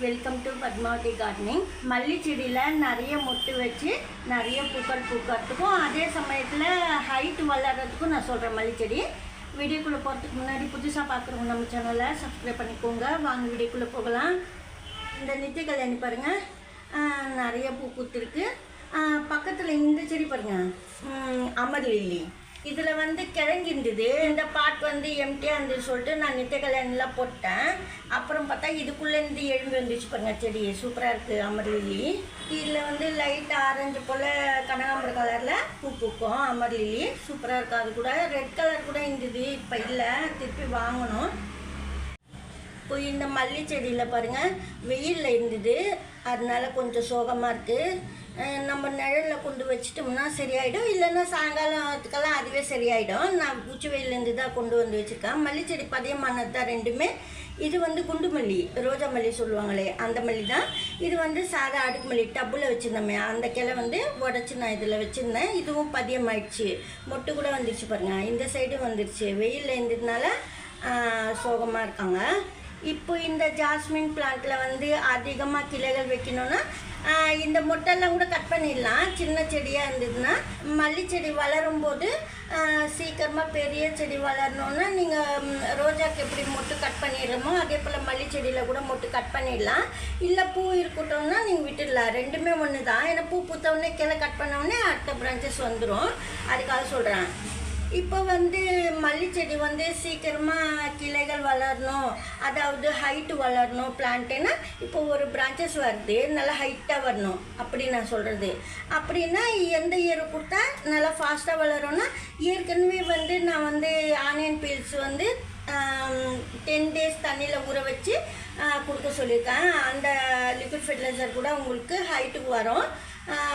Welcome to Padmavathi gardening மல்லி செடியில் நிறைய மொட்டு வச்சு நிறைய பூக்கள் பூக்கிறதுக்கும் அதே சமயத்தில் ஹைட் வளர்கிறதுக்கும் நான் சொல்கிறேன் மல்லி செடி. வீடியோக்குள்ளே போகிறதுக்கு முன்னாடி புதுசாக பார்க்குறவங்க நம்ம சேனலை சப்ஸ்கிரைப் பண்ணிக்கோங்க. வாங்க வீடியோக்குள்ளே போகலாம். இந்த நித்திய கல்யாணி பாருங்கள் நிறைய பூ பூத்துருக்கு. பக்கத்தில் இந்த செடி பாருங்கள் அமர்லில்லி இதில் வந்து கிழங்கிருந்தது. இந்த பாட் வந்து எம்டியாக இருந்துச்சு சொல்லிட்டு நான் நித்திய கல்யாணிலாம் போட்டேன். அப்புறம் பார்த்தா இதுக்குள்ளேருந்து எழும்பி வந்துச்சு பாருங்க செடி. சூப்பராக இருக்குது அமர்லிலி. இதில் வந்து லைட் ஆரஞ்சு போல் கனகாம்பர கலரில் பூ பூக்கும் அமர்லிலி. சூப்பராக இருக்கும் அது கூட ரெட் கலர் கூட இருந்தது. இப்போ இல்லை திருப்பி வாங்கணும். இப்போ இந்த மல்லி செடியில் பாருங்கள் வெயிலில் இருந்தது. அதனால கொஞ்சம் சோகமாக இருக்குது நம்ம நிழலில் கொண்டு வச்சிட்டோம்னா சரியாயிடும். இல்லைன்னா சாயங்காலத்துக்கெல்லாம் அதுவே சரியாயிடும். நான் உச்சி வெயிலேருந்து தான் கொண்டு வந்து வச்சுருக்கேன். மல்லி செடி பதியமானது தான் ரெண்டுமே. இது வந்து குண்டு மல்லி ரோஜா மல்லி சொல்லுவாங்களே அந்த மல்லி தான். இது வந்து சாதா அடுக்கு மல்லி டப்பில் வச்சுருந்தோமே அந்த கிளை வந்து உடச்சி நான் இதில் வச்சுருந்தேன். இதுவும் பதியம் ஆயிடுச்சு மொட்டு கூட வந்துருச்சு பாருங்கள் இந்த சைடும் வந்துருச்சு. வெயிலில் இருந்ததுனால சோகமாக இருக்காங்க. இப்போ இந்த ஜாஸ்மின் பிளான்ட்டில் வந்து அதிகமாக கிளைகள் வைக்கணும்னா இந்த மொட்டெல்லாம் கூட கட் பண்ணிடலாம். சின்ன செடியாக இருந்ததுன்னா மல்லி செடி வளரும் போது சீக்கிரமாக பெரிய செடி வளரணுன்னா நீங்கள் ரோஜாக்கு எப்படி மொட்டு கட் பண்ணிடுறோமோ அதே போல் மல்லி செடியில் கூட மொட்டு கட் பண்ணிடலாம். இல்லை பூ இருக்கட்டும்னா நீங்கள் விட்டுடலாம். ரெண்டுமே ஒன்று தான் ஏன்னா பூ பூத்தவுடனே கீழே கிளை கட் பண்ணவுடனே அடுத்த பிரான்ச்சஸ் வந்துடும் அதுக்காக சொல்கிறேன் இப்போ வந்து மல்லி செடி வந்து சீக்கிரமாக கிளைகள் வளரணும். அதாவது ஹைட்டு வளரணும். பிளான்ட்டுன்னா இப்போ ஒரு பிரான்ச்சஸ் வருது. நல்லா ஹைட்டாக வரணும். அப்படி நான் சொல்கிறது அப்படின்னா எந்த இயர் கொடுத்தா நல்லா ஃபாஸ்ட்டாக வளரும்னா ஏற்கனவே வந்து நான் வந்து ஆனியன் பீல்ஸ் வந்து டென் டேஸ் தண்ணியில் ஊற வச்சு கொடுக்க சொல்லியிருக்கேன். அந்த லிக்விட் ஃபெர்டிலைசர் கூட உங்களுக்கு ஹைட்டுக்கு வரும்.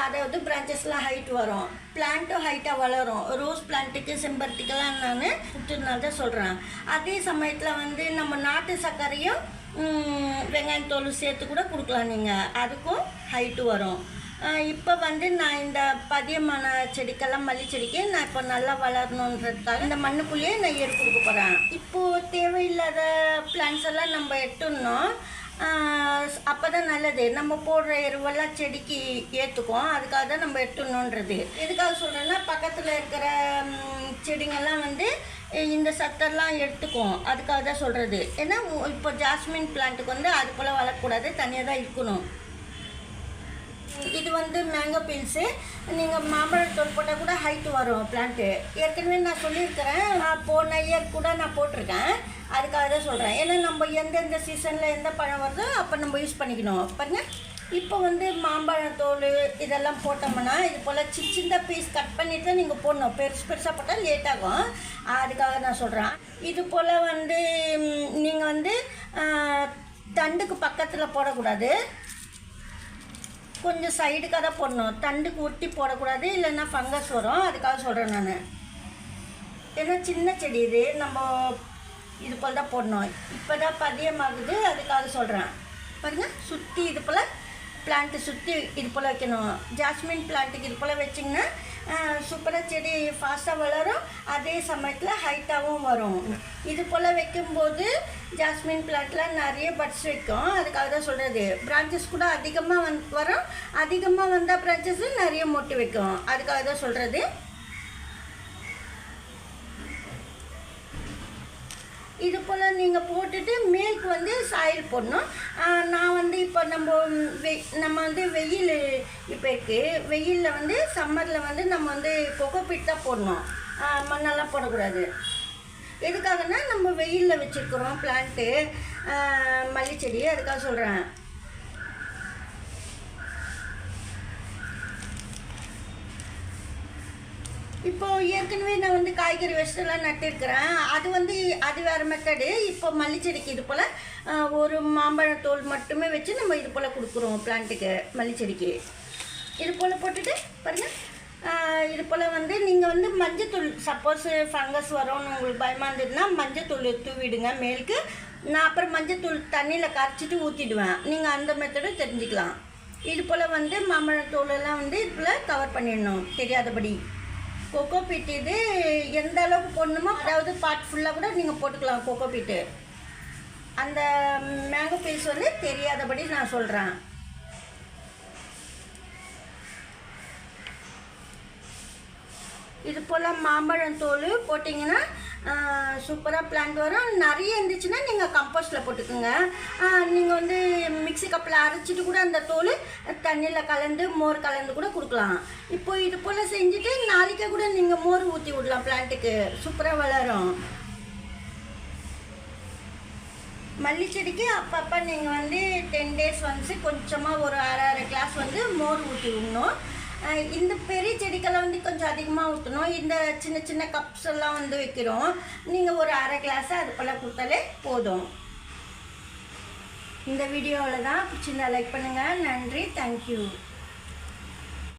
அதாவது பிரான்ச்சஸ்லாம் ஹைட் வரும். பிளான்ட்டும் ஹைட்டாக வளரும். ரோஸ் பிளான்ட்டுக்கு செம்பருத்திக்கெல்லாம் நான் கொடுத்ததுனால தான் சொல்கிறேன் அதே சமயத்தில் வந்து நம்ம நாட்டு சர்க்கரையும் வெங்காயத்தோல் வெங்காயம் தோல் சேர்த்து கூட கொடுக்கலாம் நீங்கள் அதுக்கும் ஹைட்டு வரும். இப்போ வந்து நான் இந்த பதியமான செடிக்கெல்லாம் மல்லி செடிக்கு நான் இப்போ நல்லா வளரணுன்றதுக்காக இந்த மண்ணுக்குள்ளேயே நான் ஏறு கொடுக்க போகிறேன் இப்போது தேவையில்லாத பிளான்ஸ் எல்லாம் நம்ம எட்டுனோம் அப்போ தான் நல்லது. நம்ம போடுற எருவெல்லாம் செடிக்கு ஏற்றுக்கும் அதுக்காக தான் நம்ம எட்டுணுன்றது எதுக்காக சொல்கிறேன்னா பக்கத்தில் இருக்கிற செடிங்கள்லாம் வந்து இந்த சத்தெல்லாம் எடுத்துக்கும். அதுக்காக தான் சொல்கிறது ஏன்னா இப்போ ஜாஸ்மின் பிளான்ட்டுக்கு வந்து அது போல் வளரக்கூடாது. தனியாக தான் இருக்கணும். இது வந்து மேங்கோ பீல்ஸு நீங்கள் மாம்பழத்தோல் போட்டால் கூட ஹைட்டு வரும் பிளான்ட்டு ஏற்கனவே நான் சொல்லியிருக்கிறேன். நான் போன இயர் கூட நான் போட்டிருக்கேன். அதுக்காக தான் சொல்கிறேன் ஏன்னா நம்ம எந்தெந்த சீசனில் எந்த பழம் வருதோ அப்போ நம்ம யூஸ் பண்ணிக்கணும். பாருங்கள் இப்போ வந்து மாம்பழத்தோல் இதெல்லாம் போட்டோம்னா இது போல் சின்ன சின்ன பீஸ் கட் பண்ணிட்டு தான் நீங்கள் போடணும். பெருசு பெருசாக போட்டால் லேட் ஆகும். அதுக்காக நான் சொல்கிறேன் இது போல் வந்து நீங்கள் வந்து தண்டுக்கு பக்கத்தில் போடக்கூடாது. கொஞ்சம் சைடுக்காக தான் போடணும். தண்டுக்கு ஒட்டி போடக்கூடாது இல்லைன்னா ஃபங்கஸ் வரும். அதுக்காக சொல்கிறேன் நான். ஏன்னா சின்ன செடி இது. நம்ம இது போல் தான் போடணும். இப்போ தான் பதியமாகுது. அதுக்காக சொல்கிறேன் பாருங்கள் சுற்றி இது போல் பிளான்ட்டு சுற்றி இது போல் வைக்கணும். ஜாஸ்மின் பிளான்ட்டுக்கு இது போல் வச்சிங்கன்னா சூப்பராக செடி ஃபாஸ்ட்டாக வளரும். அதே சமயத்தில் ஹைட்டாகவும் வரும். இது போல் வைக்கும்போது ஜாஸ்மின் பிளான்ட்லாம் நிறைய பட்ஸ் வைக்கும். அதுக்காக தான் சொல்கிறது பிரான்ச்சஸ் கூட அதிகமாக வந் வரும். அதிகமாக வந்தால் பிரான்ச்சஸும் நிறைய மொட்டு வைக்கும். அதுக்காக தான் சொல்கிறது இது போல் நீங்கள் போட்டுட்டு மேல்க்கு வந்து சாயில் போடணும். நான் இப்போ நம்ம வெ நம்ம வந்து வெயில் இப்போ இருக்குது வெயிலில் வந்து சம்மரில் வந்து நம்ம வந்து கொக்கோபிட் தான் போடணும். மண்ணெல்லாம் போடக்கூடாது. எதுக்காகனா நம்ம வெயிலில் வச்சுருக்குறோம் பிளான்ட்டு மல்லிச்செடி அதுக்காக சொல்கிறேன் இப்போ ஏற்கனவே நான் வந்து காய்கறி வெஜிடெல்லாம் நட்டிருக்கிறேன். அது வந்து அது வேறு மெத்தடு இப்போ மல்லிச்செடிக்கு இது போல் ஒரு மாம்பழத்தோல் மட்டுமே வச்சு நம்ம இது போல் கொடுக்குறோம் பிளான்ட்டுக்கு மல்லிச்செடிக்கு. இது போல் போட்டுட்டு பாருங்கள் இது போல் வந்து நீங்கள் வந்து மஞ்சத்தூள் சப்போஸ் ஃபங்கஸ் வரும்னு உங்களுக்கு பயமாக இருந்ததுன்னா மஞ்சத்தூள் தூவிடுங்க மேலுக்கு. நான் அப்புறம் மஞ்சத்தூள் தண்ணியில் கரைச்சிட்டு ஊற்றிடுவேன் நீங்கள் அந்த மெத்தடும் தெரிஞ்சுக்கலாம். இது போல் வந்து மாம்பழத்தூளெல்லாம் வந்து இது போல் கவர் பண்ணிடணும். தெரியாதபடி. கொக்கோ பீட் இது எந்த அளவுக்கு போடணுமோ அதாவது பாட் ஃபுல்லாக கூட நீங்கள் போட்டுக்கலாம் கொக்கோ பீட்டு அந்த மேங்கோ பீஸ் வந்து தெரியாதபடி நான் சொல்கிறேன் இது போல் மாம்பழம் தோல் போட்டிங்கன்னா சூப்பராக பிளான்ட் வரும். நிறைய இருந்துச்சுன்னா நீங்கள் கம்போஸ்டில் போட்டுக்கோங்க. நீங்கள் வந்து மிக்ஸி கப்பில் அரைச்சிட்டு கூட அந்த தோல் தண்ணியில் கலந்து மோர் கலந்து கூட கொடுக்கலாம். இப்போ இது போல் செஞ்சுட்டு நாளைக்கே கூட நீங்கள் மோர் ஊற்றி விடலாம் பிளான்ட்டுக்கு சூப்பராக வளரும். மல்லி செடிக்கு அப்பப்போ நீங்கள் வந்து டென் டேஸ் வந்து கொஞ்சமாக ஒரு அரை அரை கிளாஸ் வந்து மோர் ஊற்றி விடணும். இந்த பெரிய செடிக்கெல்லாம் வந்து கொஞ்சம் அதிகமாக ஊற்றணும் இந்த சின்ன சின்ன கப்ஸ் எல்லாம் வந்து வைக்கிறோம். நீங்கள் ஒரு அரை கிளாஸ் அது போல் கொடுத்தாலே போதும். இந்த வீடியோவில் தான் பிடிச்சிருந்தா லைக் பண்ணுங்கள் நன்றி. தேங்க்யூ